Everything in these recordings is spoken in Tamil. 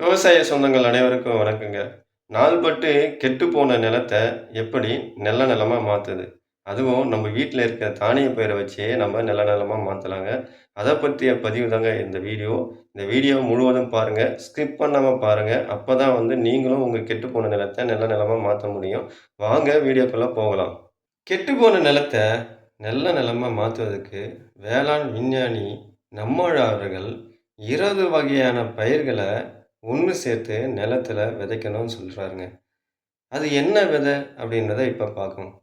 விவசாய சொந்தங்கள் அனைவருக்கும் வணக்கங்க. நாள்பட்டு கெட்டுப்போன நிலத்த எப்படி நல்ல நிலமாக மாற்றுது அதுவும் நம்ம வீட்டில் இருக்க தானிய பயிரை வச்சே நம்ம நல்ல நிலமாக மாற்றலாங்க அதை பற்றிய பதிவு தாங்க இந்த வீடியோ. இந்த வீடியோ முழுவதும் பாருங்கள் ஸ்கிப் பாருங்கள் அப்போ தான் வந்து நீங்களும் உங்க கெட்டுப்போன நிலத்த நல்ல நிலமாக மாற்ற முடியும். வாங்க வீடியோக்குள்ளே போகலாம். கெட்டு போன நிலத்த நல்ல நிலமாக மாற்றுவதற்கு வேளாண் விஞ்ஞானி நம்மாழ்வார் அவர்கள் 20 வகையான பயிர்களை ஒன்று சேர்த்து நிலத்துல விதைக்கணும்னு சொல்கிறாருங்க அது என்ன விதை அப்படின்றத இப்போ பார்க்கணும்.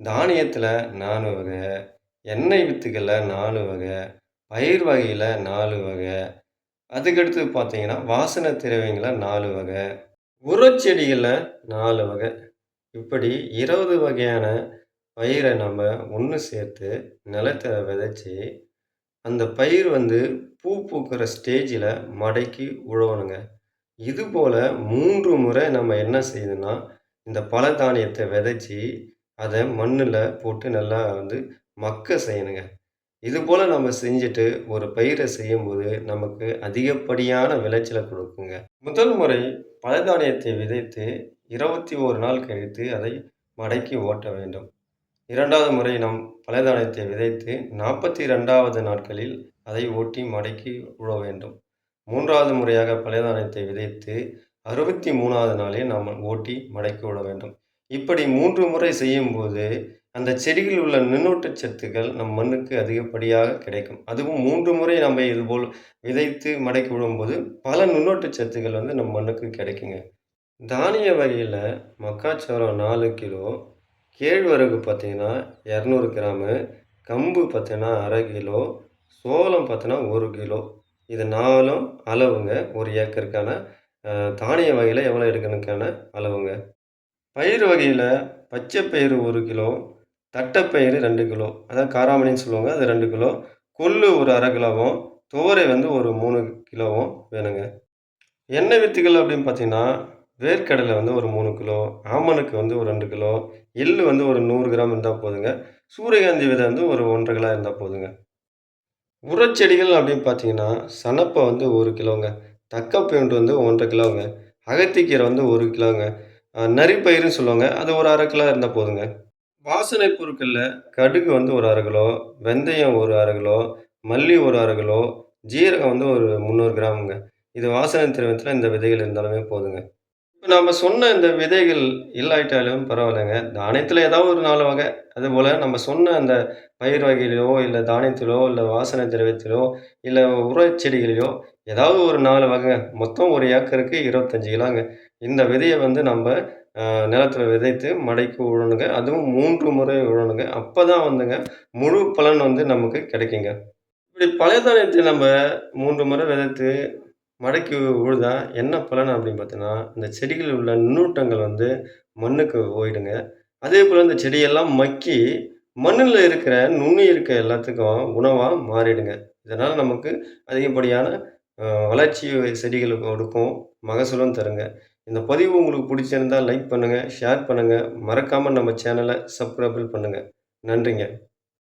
தானியத்தில் நாலு வகை, எண்ணெய் வித்துக்களில் நாலு வகை, பயிர் வகையில் நாலு வகை, அதுக்கடுத்து பார்த்தீங்கன்னா, வாசனை திரவியங்கள்ல 4 வகை, உரச்செடிகளில் நாலு வகை. இப்படி 20 வகையான பயிரை நம்ம ஒன்று சேர்த்து நிலத்தில் விதைச்சி அந்த பயிர் வந்து பூ பூக்கிற ஸ்டேஜில் மடக்கி உழவணுங்க. இதுபோல் மூன்று முறை நம்ம என்ன செய்யணும்னா, இந்த பல தானியத்தை விதைச்சி அதை மண்ணில் போட்டு நல்லா வந்து மக்க செய்யணுங்க. இதுபோல நம்ம செஞ்சுட்டு ஒரு பயிரை செய்யும்போது, நமக்கு அதிகப்படியான விளைச்சலை கொடுக்குங்க முதல் முறை பலதானியத்தை விதைத்து 21 நாள் கழித்து அதை மடக்கி ஓட்ட வேண்டும். இரண்டாவது முறை நாம் பழதானியத்தை விதைத்து 42வது நாட்களில் அதை ஓட்டி மடக்கி உழ வேண்டும். மூன்றாவது முறையாக பழையதானத்தை விதைத்து அறுபத்தி மூணாவது நாளே நாம் ஓட்டி மடக்கி விட வேண்டும். இப்படி மூன்று முறை செய்யும்போது, அந்த செடியில் உள்ள நுண்ணூட்டச் சத்துக்கள் நம் மண்ணுக்கு அதிகப்படியாக கிடைக்கும். அதுவும் மூன்று முறை நம்ம இதுபோல் விதைத்து மடக்கி விடும்போது பல நுண்ணூட்டச் சத்துக்கள் வந்து நம் மண்ணுக்கு கிடைக்குங்க. தானிய வகையில் மக்காச்சோளம் நாலு கிலோ, கேழ்வரகு பார்த்திங்கன்னா இரநூறு கிராமு, கம்பு பார்த்தீங்கன்னா அரை கிலோ, சோளம் பார்த்தீங்கன்னா ஒரு கிலோ. இது நாலும் அளவுங்க. ஒரு ஏக்கருக்கான தானிய வகையில் எவ்வளோ எடுக்கணுக்கான அளவுங்க. பயிர் வகையில் பச்சை பயிறு ஒரு கிலோ, தட்டைப்பயிறு ரெண்டு கிலோ, அதாவது காராமணின்னு சொல்லுவாங்க. அது ரெண்டு கிலோ, கொள்ளு ஒரு அரை கிலோவும், துவரை வந்து ஒரு மூணு கிலோவும் வேணுங்க. எண்ணெய் வித்துகள் அப்படின்னு பார்த்தீங்கன்னா, வேர்க்கடலை வந்து ஒரு மூணு கிலோ, ஆமணக்கு வந்து ஒரு ரெண்டு கிலோ, எள்ளு வந்து ஒரு நூறு கிராம் இருந்தால் போதுங்க. சூரியகாந்தி விதை வந்து ஒரு 1 1/2 கிலோ இருந்தால் போதுங்க. உரச்செடிகள் அப்படின்னு பார்த்தீங்கன்னா, சனப்பை வந்து ஒரு கிலோங்க, தக்கப்பூண்டு வந்து 1 1/2 கிலோங்க, அகத்திக்கீரை வந்து ஒரு கிலோங்க, நரிப்பயிருன்னு நரிப்பயிறுன்னு சொல்லுவாங்க. அது ஒரு அரை கிலோ இருந்தால் போதுங்க. வாசனை பொருட்களில் கடுகு வந்து ஒரு அரை கிலோ, வெந்தயம் ஒரு அரை கிலோ, மல்லி ஒரு அரை கிலோ, ஜீரகம் வந்து ஒரு 300 கிராமுங்க. இது வாசனை திரவத்தில் இந்த விதைகள் இருந்தாலுமே போதுங்க. இப்போ நாம சொன்ன இந்த விதைகள் இல்லாட்டாலும் பரவாயில்லங்க. தானியத்தில் ஏதாவது ஒரு நாலு வகை. அதுபோல் நம்ம சொன்ன அந்த பயிர் வகையிலோ, இல்லை தானியத்திலோ, இல்லை வாசனை திரவியத்திலோ, இல்ல உரச்செடிகளிலோ ஏதாவது ஒரு நாலு வகைங்க. மொத்தம் ஒரு ஏக்கருக்கு 25 கிலோங்க. இந்த விதையை வந்து நம்ம நிலத்தில் விதைத்து மடைக்கு விழணுங்க அதுவும் மூன்று முறை அப்போ தான் வந்துங்க முழு பலன் வந்து நமக்கு கிடைக்குங்க. இப்படி பழைய தானியத்தை நம்ம மூன்று முறை விதைத்து மடக்கி உழுதா என்ன பலன் அப்படின்னு பார்த்தோன்னா இந்த செடிகளில் உள்ள நுண்ணூட்டங்கள் வந்து மண்ணுக்கு போயிடுங்க. அதேபோல இந்த செடியெல்லாம் மக்கி மண்ணில் இருக்கிற நுண்ணுயிர்கள் எல்லாத்துக்கும் உணவாக மாறிடுங்க. இதனால் நமக்கு அதிகப்படியான வளர்ச்சி செடிகளுக்கு கொடுக்கும், மகசூலும் தருங்க. இந்த பதிவு உங்களுக்கு பிடிச்சிருந்தா லைக் பண்ணுங்கள் ஷேர் பண்ணுங்கள் மறக்காமல் நம்ம சேனலை சப்ஸ்கிரைபிள் பண்ணுங்கள் நன்றிங்க.